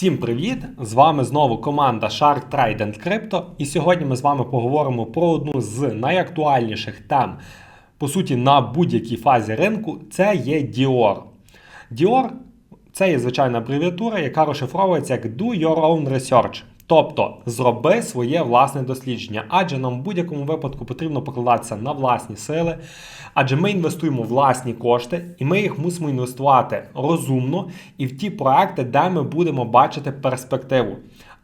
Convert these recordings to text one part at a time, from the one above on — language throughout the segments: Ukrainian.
Всім привіт! З вами знову команда Shark Trade Crypto. І сьогодні ми з вами поговоримо про одну з найактуальніших тем, по суті, на будь-якій фазі ринку. Це є Dior. Dior це є звичайна абревіатура, яка розшифровується як Do Your Own Research. Тобто зроби своє власне дослідження, адже нам в будь-якому випадку потрібно покладатися на власні сили, адже ми інвестуємо власні кошти, і ми їх мусимо інвестувати розумно і в ті проекти, де ми будемо бачити перспективу.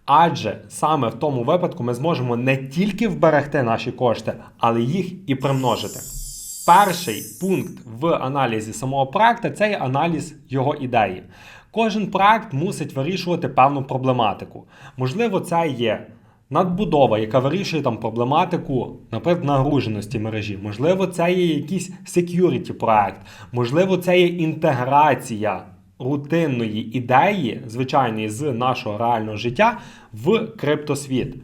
Адже саме в тому випадку ми зможемо не тільки вберегти наші кошти, але їх і примножити. Перший пункт в аналізі самого проекту це є аналіз його ідеї. Кожен проект мусить вирішувати певну проблематику. Можливо, це є надбудова, яка вирішує там проблематику, наприклад, нагруженості мережі. Можливо, це є якийсь security проект, можливо, це є інтеграція рутинної ідеї, звичайної з нашого реального життя в криптосвіт.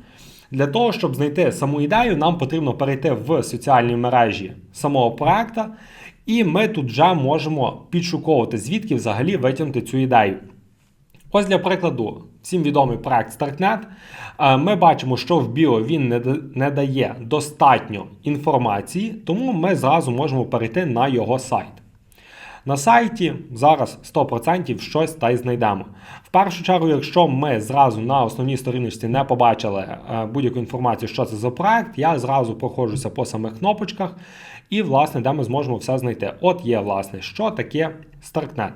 Для того, щоб знайти саму ідею, нам потрібно перейти в соціальні мережі самого проекта, і ми тут вже можемо підшуковувати, звідки взагалі витягнути цю ідею. Ось для прикладу, всім відомий проект StartNet. Е, Ми бачимо, що в біо він не дає достатньо інформації, тому ми зразу можемо перейти на його сайт. На сайті зараз 100% щось та й знайдемо. В першу чергу, якщо ми зразу на основній сторіночці не побачили е, будь-яку інформацію, що це за проект, я зразу проходжуся по самих кнопочках і, власне, де ми зможемо все знайти. От є, власне, що таке StarkNet.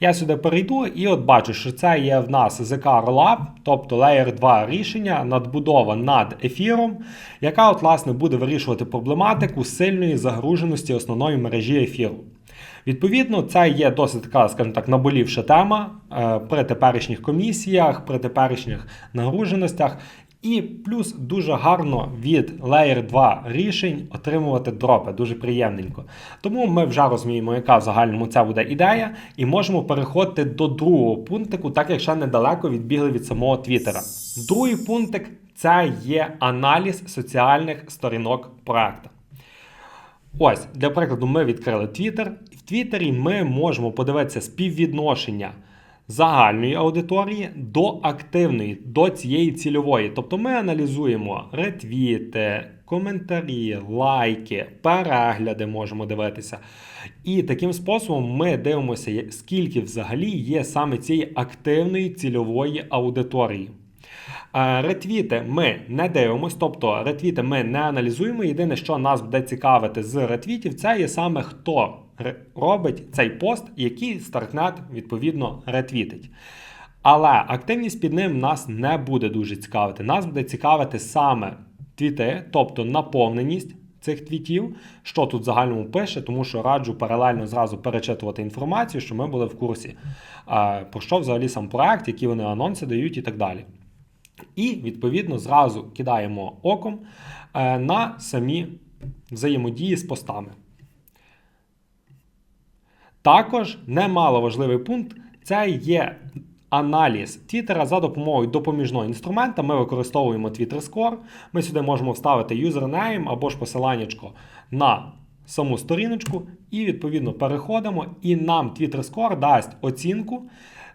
Я сюди перейду і от бачу, що це є в нас ZK Rollup, тобто Layer 2 рішення, надбудова над ефіром, яка, от, власне, буде вирішувати проблематику сильної загруженості основної мережі ефіру. Відповідно, це є досить така, скажімо так, наболівша тема е, при теперішніх комісіях, при теперішніх нагруженостях. І плюс дуже гарно від Layer 2 рішень отримувати дропи, дуже приємненько. Тому ми вже розуміємо, яка в загальному це буде ідея, і можемо переходити до другого пунктику, так як ще недалеко відбігли від самого Твіттера. Другий пунктик це є аналіз соціальних сторінок проекту. Ось, для прикладу, ми відкрили Twitter. І в Твіттері ми можемо подивитися співвідношення загальної аудиторії до активної, до цієї цільової. Тобто ми аналізуємо ретвіти, коментарі, лайки, перегляди можемо дивитися. І таким способом ми дивимося, скільки взагалі є саме цієї активної цільової аудиторії. Е, Ретвіти ми не дивимося, тобто ретвіти ми не аналізуємо. Єдине, що нас буде цікавити з ретвітів, це є саме хто робить цей пост, який Старкнет відповідно ретвітить. Але активність під ним нас не буде дуже цікавити. Нас буде цікавити саме твіти, тобто наповненість цих твітів, що тут в загальному пише, тому що раджу паралельно зразу перечитувати інформацію, щоб ми були в курсі, про що взагалі сам проект, які вони анонси дають і так далі. І, відповідно, зразу кидаємо оком е, на самі взаємодії з постами. Також немало важливий пункт це є аналіз Твіттера за допомогою допоміжного інструмента. Ми використовуємо Twitter Score. Ми сюди можемо вставити юзернейм або ж посиланнячко на саму сторіночку, і відповідно переходимо, і нам Twitter Score дасть оцінку.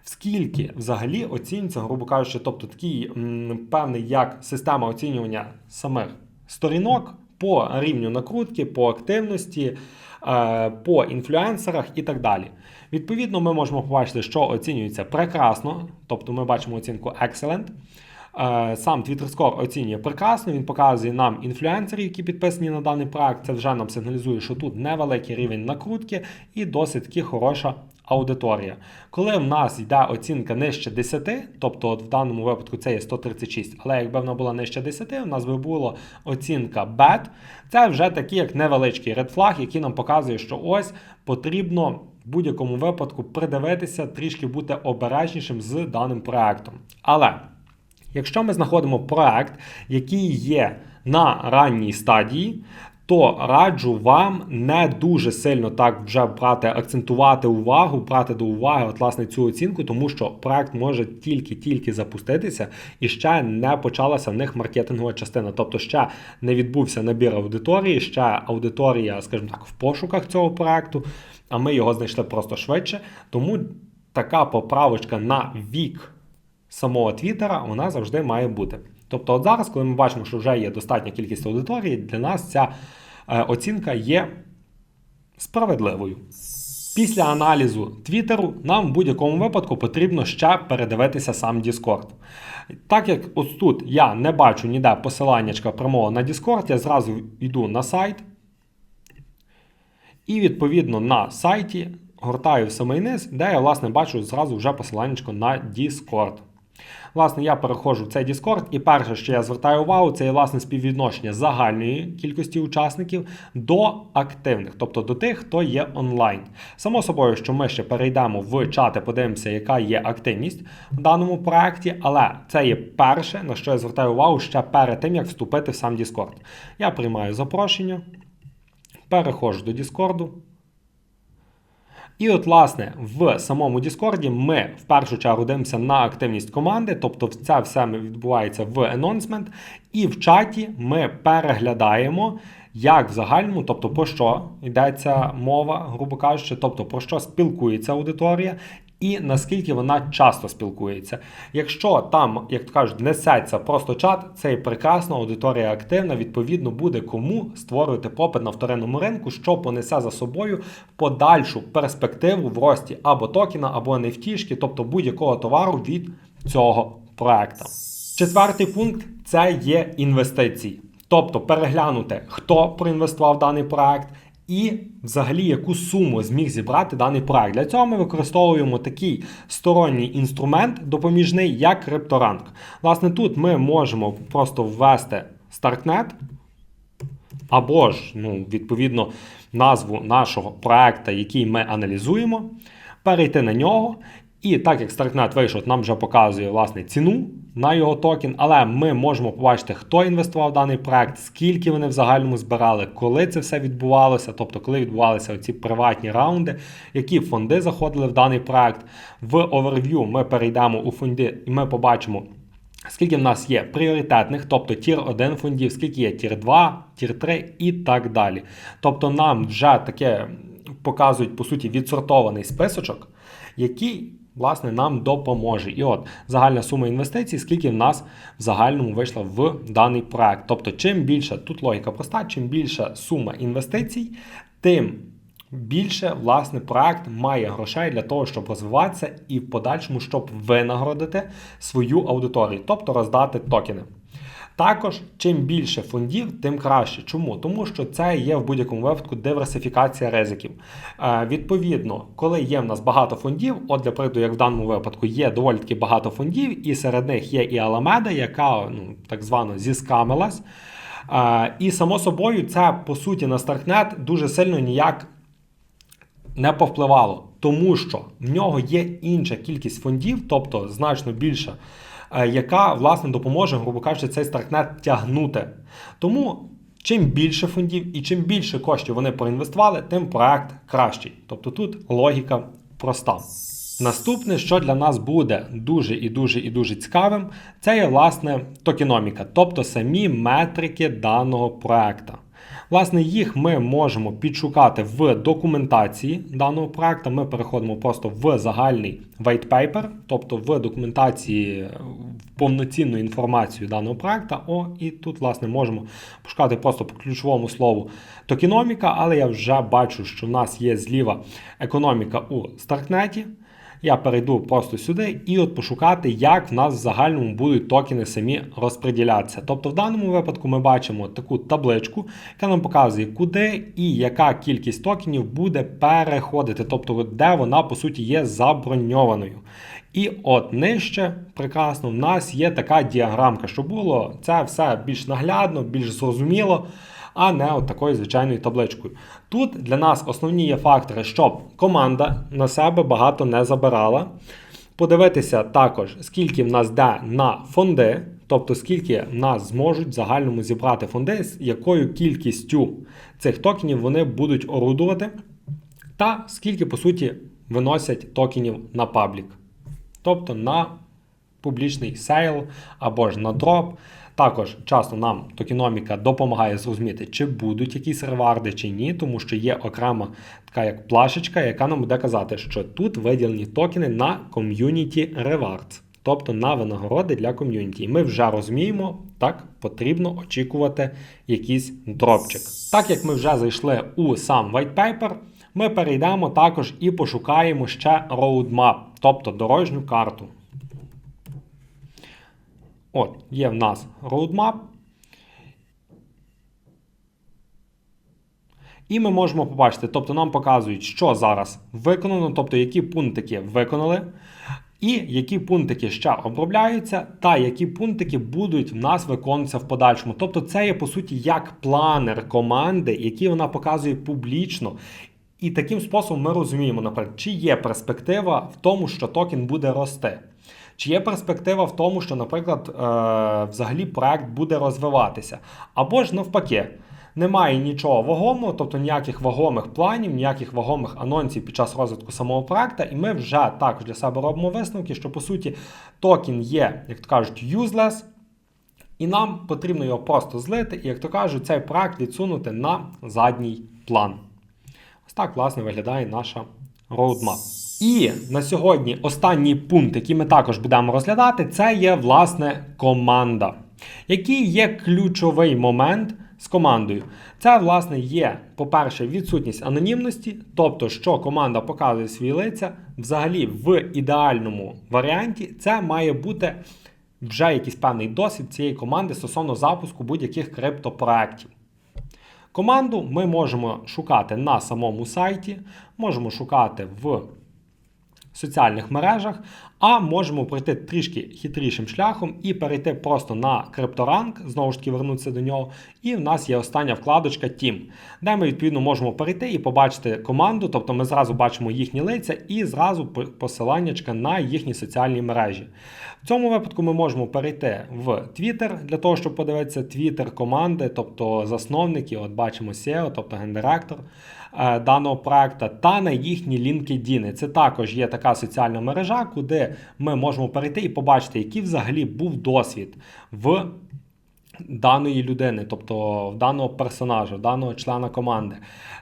Скільки взагалі оцінюється, грубо кажучи, тобто такий м, певний як система оцінювання самих сторінок по рівню накрутки, по активності, е, по інфлюенсерах і так далі. Відповідно, ми можемо побачити, що оцінюється прекрасно, тобто ми бачимо оцінку Excellent. Е, Сам TwitterScore оцінює прекрасно, він показує нам інфлюенсерів, які підписані на даний проект. Це вже нам сигналізує, що тут невеликий рівень накрутки і досить таки хороша аудиторія. Коли в нас йде оцінка нижче 10, тобто от в даному випадку це є 136, але якби вона була нижче 10, у нас би була оцінка bad, це вже такий як невеличкий flag, який нам показує, що ось потрібно в будь-якому випадку придивитися, трішки бути обережнішим з даним проектом. Але Якщо ми знаходимо проект, який є на ранній стадії, то раджу вам не дуже сильно так вже брати, акцентувати увагу, брати до уваги от, власне цю оцінку, тому що проект може тільки-тільки запуститися і ще не почалася в них маркетингова частина. Тобто ще не відбувся набір аудиторії, ще аудиторія, скажімо так, в пошуках цього проекту, а ми його знайшли просто швидше. Тому така поправочка на вік самого Твіттера вона завжди має бути. Тобто, от зараз, коли ми бачимо, що вже є достатня кількість аудиторії, для нас ця е, оцінка є справедливою. Після аналізу Твіттеру нам в будь-якому випадку потрібно ще передивитися сам Discord. Так як ось тут я не бачу ніде посилання прямого на Discord, я зразу йду на сайт. І відповідно на сайті гортаю в самий низ, де я власне бачу зразу вже посилання на Discord. Власне, я переходжу в цей Discord, і перше, що я звертаю увагу, це є власне співвідношення загальної кількості учасників до активних, тобто до тих, хто є онлайн. Само собою, що ми ще перейдемо в чати, подивимося, яка є активність в даному проєкті, але це є перше, на що я звертаю увагу ще перед тим, як вступити в сам Discord. Я приймаю запрошення, переходжу до Discord. І от, власне, в самому Діскорді ми в першу чергу дивимося на активність команди, тобто це все відбувається в анонсмент, і в чаті ми переглядаємо, як в загальному, тобто про що йдеться мова, грубо кажучи, тобто про що спілкується аудиторія. І наскільки вона часто спілкується. Якщо там, як то кажуть, несеться просто чат, це і прекрасно, аудиторія активна, відповідно, буде кому створювати попит на вторинному ринку, що понесе за собою подальшу перспективу в рості або токена, або нефтішки, тобто будь-якого товару від цього проекту. Четвертий пункт це є інвестиції. Тобто переглянути, хто проінвестував даний проект, і взагалі яку суму зміг зібрати даний проект. Для цього ми використовуємо такий сторонній інструмент допоміжний, як крипторанг. Власне, тут ми можемо просто ввести стартнет, або ж, ну, відповідно, назву нашого проекту, який ми аналізуємо, перейти на нього. І так як StarkNet вийшов, нам вже показує власне ціну на його токен, але ми можемо побачити, хто інвестував в даний проект, скільки вони в загальному збирали, коли це все відбувалося, тобто коли відбувалися ці приватні раунди, які фонди заходили в даний проект. В оверв'ю ми перейдемо у фонди і ми побачимо. Скільки в нас є пріоритетних, тобто тір 1 фондів, скільки є тір 2, тір 3 і так далі. Тобто нам вже таке показують, по суті, відсортований списочок, який власне нам допоможе. І от загальна сума інвестицій, скільки в нас в загальному вийшла в даний проект. Тобто, чим більше, тут логіка проста, чим більша сума інвестицій, тим більше власне проект має грошей для того, щоб розвиватися і в подальшому, щоб винагородити свою аудиторію, тобто роздати токени. Також, чим більше фондів, тим краще. Чому? Тому що це є в будь-якому випадку диверсифікація ризиків. Е, Відповідно, коли є в нас багато фондів, от для прикладу, як в даному випадку, є доволі таки багато фондів, і серед них є і Аламеда, яка ну, так звано зіскамилась. Е, і само собою, це по суті на Старкнет дуже сильно ніяк не повпливало, тому що в нього є інша кількість фондів, тобто значно більша. Е, яка власне допоможе, грубо кажучи, цей старкнет тягнути. Тому чим більше фондів і чим більше коштів вони проінвестували, тим проект кращий. Тобто тут логіка проста. Наступне, що для нас буде дуже і дуже і дуже цікавим, це є власне токеноміка, тобто самі метрики даного проекту. Власне, їх ми можемо підшукати в документації даного проекту. Ми переходимо просто в загальний white paper, тобто в документації в повноцінну інформацію даного проекту. О, і тут, власне, можемо пошукати просто по ключовому слову токеноміка, але я вже бачу, що в нас є зліва економіка у Старкнеті. Я перейду просто сюди і от пошукати, як в нас в загальному будуть токени самі розподілятися. Тобто, в даному випадку ми бачимо таку табличку, яка нам показує, куди і яка кількість токенів буде переходити, тобто, де вона, по суті, є заброньованою. І от нижче, прекрасно, в нас є така діаграмка, що було це все більш наглядно, більш зрозуміло а не от такою звичайною табличкою. Тут для нас основні є фактори, щоб команда на себе багато не забирала. Подивитися також, скільки в нас йде на фонди, тобто скільки в нас зможуть в загальному зібрати фонди, з якою кількістю цих токенів вони будуть орудувати, та скільки, по суті, виносять токенів на паблік. Тобто на публічний сейл або ж на дроп. Також часто нам токеноміка допомагає зрозуміти, чи будуть якісь реварди, чи ні, тому що є окрема така як плашечка, яка нам буде казати, що тут виділені токени на Community Rewards. тобто на винагороди для ком'юніті. І ми вже розуміємо, так потрібно очікувати якийсь дропчик. Так як ми вже зайшли у сам white paper, ми перейдемо також і пошукаємо ще roadmap, тобто дорожню карту. От, є в нас roadmap. І ми можемо побачити, тобто нам показують, що зараз виконано, тобто які пунктики виконали, і які пунктики ще обробляються, та які пунктики будуть в нас виконуватися в подальшому. Тобто, це є по суті як планер команди, який вона показує публічно. І таким способом ми розуміємо, наприклад, чи є перспектива в тому, що токен буде рости. Чи є перспектива в тому, що, наприклад, е, взагалі проект буде розвиватися? Або ж навпаки, немає нічого вагомого, тобто ніяких вагомих планів, ніяких вагомих анонсів під час розвитку самого проекту, і ми вже також для себе робимо висновки, що по суті токен є, як то кажуть, useless, і нам потрібно його просто злити, і, як то кажуть, цей проект відсунути на задній план. Ось так, власне, виглядає наша roadmap. І на сьогодні останній пункт, який ми також будемо розглядати, це є власне команда. Який є ключовий момент з командою? Це, власне, є, по-перше, відсутність анонімності, тобто, що команда показує свої лиця, взагалі в ідеальному варіанті це має бути вже якийсь певний досвід цієї команди стосовно запуску будь-яких криптопроєктів. Команду ми можемо шукати на самому сайті, можемо шукати в соціальних мережах, а можемо пройти трішки хитрішим шляхом і перейти просто на крипторанк, знову ж таки вернутися до нього. І в нас є остання вкладочка Team, де ми відповідно можемо перейти і побачити команду, тобто ми зразу бачимо їхні лиця і зразу посилання на їхні соціальні мережі. В цьому випадку ми можемо перейти в Twitter для того, щоб подивитися Twitter команди, тобто засновники, от бачимо SEO, тобто гендиректор даного проекту, та на їхні LinkedIn. Це також є така соціальна мережа, куди ми можемо перейти і побачити, який взагалі був досвід в даної людини, тобто в даного персонажа, в даного члена команди.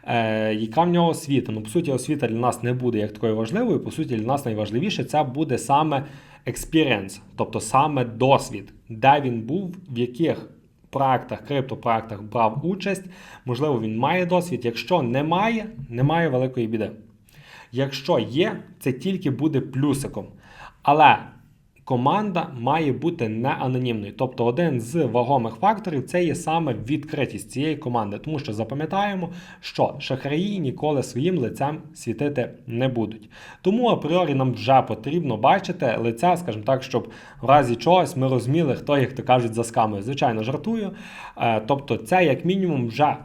Е, Яка в нього освіта? Ну, по суті, освіта для нас не буде як такою важливою. По суті, для нас найважливіше це буде саме experience, тобто саме досвід, де він був, в яких проектах, криптопроектах брав участь. Можливо, він має досвід. Якщо немає, немає великої біди. Якщо є, це тільки буде плюсиком. Але команда має бути не анонімною. Тобто один з вагомих факторів це є саме відкритість цієї команди. Тому що запам'ятаємо, що шахраї ніколи своїм лицем світити не будуть. Тому апріорі нам вже потрібно бачити лиця, скажімо так, щоб в разі чогось ми розуміли, хто, як то кажуть, за скамою. Звичайно, жартую. Е, тобто, це як мінімум вже.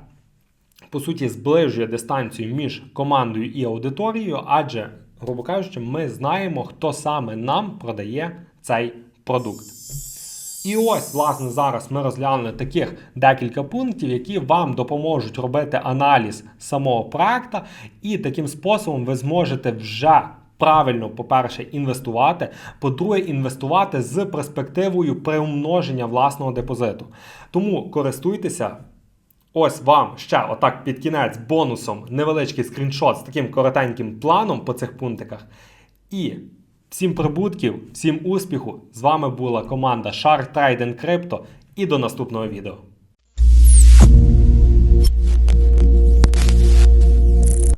По суті, зближує дистанцію між командою і аудиторією, адже, грубо кажучи, ми знаємо, хто саме нам продає цей продукт. І ось, власне, зараз ми розглянули таких декілька пунктів, які вам допоможуть робити аналіз самого проекту, і таким способом ви зможете вже. Правильно, по-перше, інвестувати. По-друге, інвестувати з перспективою приумноження власного депозиту. Тому користуйтеся. Ось вам ще отак під кінець бонусом невеличкий скріншот з таким коротеньким планом по цих пунктиках. І всім прибутків, всім успіху! З вами була команда Shark Trade Crypto і до наступного відео.